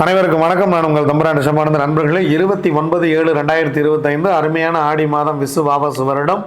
அனைவருக்கும் வணக்கம். நான் உங்கள் தம்பரான் நிஷமானந்த நண்பர்களே இருபத்தி ஒன்பது ஏழு ரெண்டாயிரத்தி இருபத்தைந்து அருமையான ஆடி மாதம் விசு வாபசு வருடம்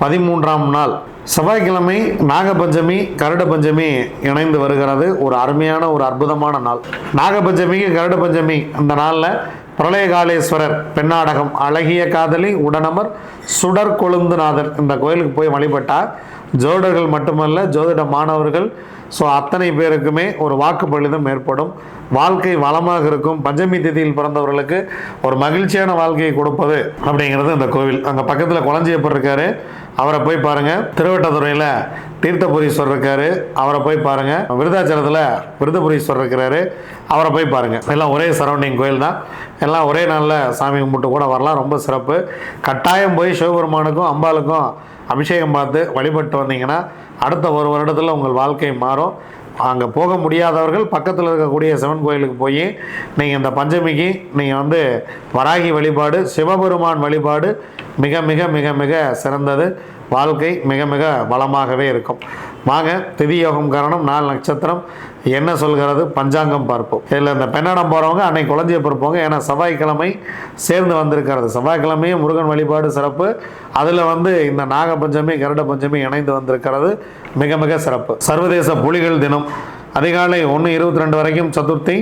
பதிமூன்றாம் நாள். செவ்வாய்க்கிழமை நாகபஞ்சமி கருட பஞ்சமி இணைந்து வருகிறது. ஒரு அருமையான ஒரு அற்புதமான நாள். நாகபஞ்சமிக்கு கருட பஞ்சமி அந்த நாளில் பிரளயகாலேஸ்வரர் பெண்ணாடகம் அழகிய காதலி உடனமர் சுடர் கொழுந்துநாதர் இந்த கோயிலுக்கு போய் வழிபட்டால் ஜோடர்கள் மட்டுமல்ல ஜோதிட மாணவர்கள் ஸோ அத்தனை பேருக்குமே ஒரு வாக்குப்பழுதம் ஏற்படும். வாழ்க்கை வளமாக இருக்கும். பஞ்சமி திதியில் பிறந்தவர்களுக்கு ஒரு மகிழ்ச்சியான வாழ்க்கையை கொடுப்பது அப்படிங்கிறது இந்த கோவில். அங்கே பக்கத்தில் குளஞ்சியப்பர் இருக்காரு. அவரை போய் பாருங்கள் திருவட்டத்துறையில் தீர்த்தபுரீஸ்வரர் இருக்காரு. அவரை போய் பாருங்கள் விருதாச்சலத்தில் விருதபுரீஸ்வரர் இருக்கிறாரு. அவரை போய் பாருங்கள் எல்லாம் ஒரே சரௌண்டிங் கோயில் தான். எல்லாம் ஒரே நாளில் சாமி கும்பிட்டு கூட வரலாம். ரொம்ப சிறப்பு. கட்டாயம் போய் சிவபெருமானுக்கும் அம்பாளுக்கும் அபிஷேகம் பார்த்து வழிபட்டு வந்தீங்கன்னா அடுத்த ஒரு வருடத்தில் உங்கள் வாழ்க்கை மாறும். அங்கே போக முடியாதவர்கள் பக்கத்தில் இருக்கக்கூடிய சிவன் கோயிலுக்கு போய் நீங்கள் இந்த பஞ்சமிக்கு நீங்கள் வந்து வராகி வழிபாடு சிவபெருமான் வழிபாடு மிக மிக மிக மிக சிறந்தது. வாழ்க்கை மிக மிக வளமாகவே இருக்கும். வாங்க திதியோகம் காரணம் நாலு நட்சத்திரம். என்ன சொல்கிறது? பஞ்சாங்கம் பார்ப்போம். இதில் இந்த பெண்ணடம் போகிறவங்க அன்னைக்கு குழந்தைய பிறப்போங்க ஏன்னா செவ்வாய்க்கிழமை சேர்ந்து வந்திருக்கிறது. செவ்வாய்க்கிழமையும் முருகன் வழிபாடு சிறப்பு. அதில் வந்து இந்த நாகபஞ்சமி கருட பஞ்சமி இணைந்து வந்திருக்கிறது. மிக மிக சிறப்பு. சர்வதேச புலிகள் தினம். அதிகாலை ஒன்று இருபத்தி ரெண்டு வரைக்கும் சதுர்த்தி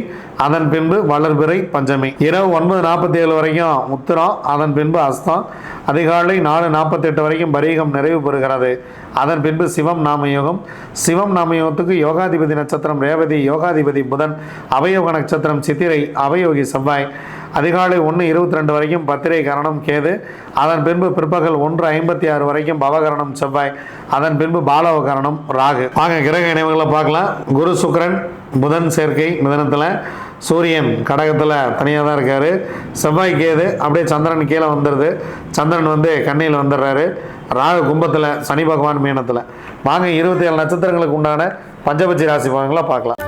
அதன் பின்பு வளர்பிறை பஞ்சமி. இரவு ஒன்பது நாற்பத்தி ஏழு வரைக்கும் உத்திரம் அதன் பின்பு அஸ்தம் அதிகாலை நாலு நாற்பத்தெட்டு வரைக்கும் பரீகம் நிறைவு பெறுகிறது. அதன் பின்பு சிவம் நாமயோகம். சிவம் நாமயோகத்துக்கு யோகாதிபதி நட்சத்திரம் ரேவதி யோகாதிபதி புதன் அவயோக நட்சத்திரம் சித்திரை அவயோகி செவ்வாய். அதிகாலை ஒன்று இருபத்தி ரெண்டு வரைக்கும் பத்திரை கரணம் கேது. அதன் பின்பு பிற்பகல் ஒன்று ஐம்பத்தி ஆறு வரைக்கும் பவகரணம் செவ்வாய். அதன் பின்பு பாலவ கரணம் ராகு. வாங்க கிரக இணைவுகளை பார்க்கலாம். குரு சுக்கரன் புதன் சேர்க்கை மிதனத்தில். சூரியன் கடகத்தில் தனியாக தான் இருக்கார். செவ்வாய் கேது அப்படியே சந்திரன் கீழே வந்துடுது சந்திரன் வந்து கண்ணியில் வந்துடுறாரு. ராகு கும்பத்தில் சனி பகவான் மீனத்தில். வாங்க இருபத்தி ஏழு நட்சத்திரங்களுக்கு உண்டான பஞ்சபட்சி ராசி பலன்களை பார்க்கலாம்.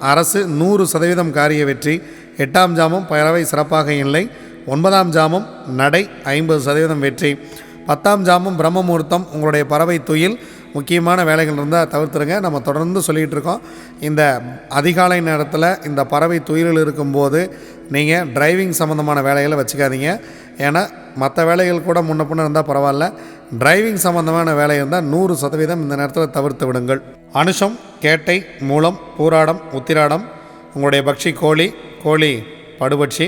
அரசு நூறு சதவீதம் காரிய வெற்றி. எட்டாம் ஜாமம் பறவை சிறப்பாக இல்லை. ஒன்பதாம் ஜாமம் நடை ஐம்பது சதவீதம் வெற்றி. பத்தாம் ஜாமம் பிரம்ம முகூர்த்தம் உங்களுடைய பறவை துயில். முக்கியமான வேலைகள் இருந்தால் தவிர்த்துருங்க. நம்ம தொடர்ந்து சொல்லிகிட்டு இருக்கோம் இந்த அதிகாலை நேரத்தில் இந்த பறவை துயிலில் இருக்கும்போது நீங்கள் டிரைவிங் சம்மந்தமான வேலைகளை வச்சுக்காதீங்க. ஏன்னா மற்ற வேலைகள் கூட முன்ன பின்ன இருந்தால் பரவாயில்ல. டிரைவிங் சம்மந்தமான வேலை இருந்தால் நூறு சதவீதம் இந்த நேரத்தில் தவிர்த்து விடுங்கள். அனுஷம் கேட்டை மூலம் பூராடம் உத்திராடம் உங்களுடைய பக்ஷி கோழி கோழி படுபட்சி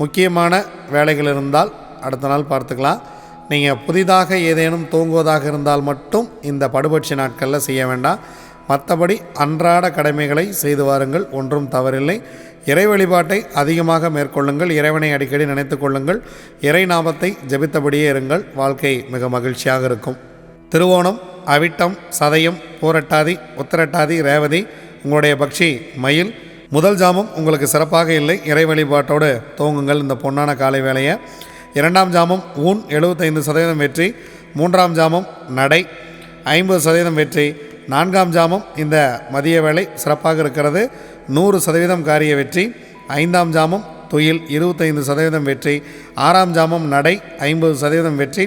முக்கியமான வேலைகள் இருந்தால் அடுத்த நாள் பார்த்துக்கலாம். நீங்கள் புதிதாக ஏதேனும் தூங்குவதாக இருந்தால் மட்டும் இந்த படுபட்சி நாட்களில் செய்ய வேண்டாம். மற்றபடி அன்றாட கடமைகளை செய்து வாருங்கள் ஒன்றும் தவறில்லை. இறை வழிபாட்டை அதிகமாக மேற்கொள்ளுங்கள் இறைவனை அடிக்கடி நினைத்து கொள்ளுங்கள். இறை நாமத்தை ஜெபித்தபடியே இருங்கள் வாழ்க்கை மிக மகிழ்ச்சியாக இருக்கும். திருவோணம் அவிட்டம் சதயம் பூரட்டாதி உத்திரட்டாதி ரேவதி உங்களுடைய பக்ஷி மயில் முதல் ஜாமம் உங்களுக்கு சிறப்பாக இல்லை. இறை வழிபாட்டோடு துவங்குங்கள் இந்த பொன்னான காலை வேலையை இரண்டாம் ஜாமம் ஊன் எழுபத்தைந்து சதவீதம் வெற்றி. மூன்றாம் ஜாமம் நடை ஐம்பது சதவீதம் வெற்றி. நான்காம் ஜாமம் இந்த மதிய வேலை சிறப்பாக இருக்கிறது. நூறு சதவீதம் காரிய வெற்றி. ஐந்தாம் ஜாமம் துயில் இருபத்தைந்து சதவீதம் வெற்றி. ஆறாம் ஜாமம் நடை ஐம்பது சதவீதம் வெற்றி.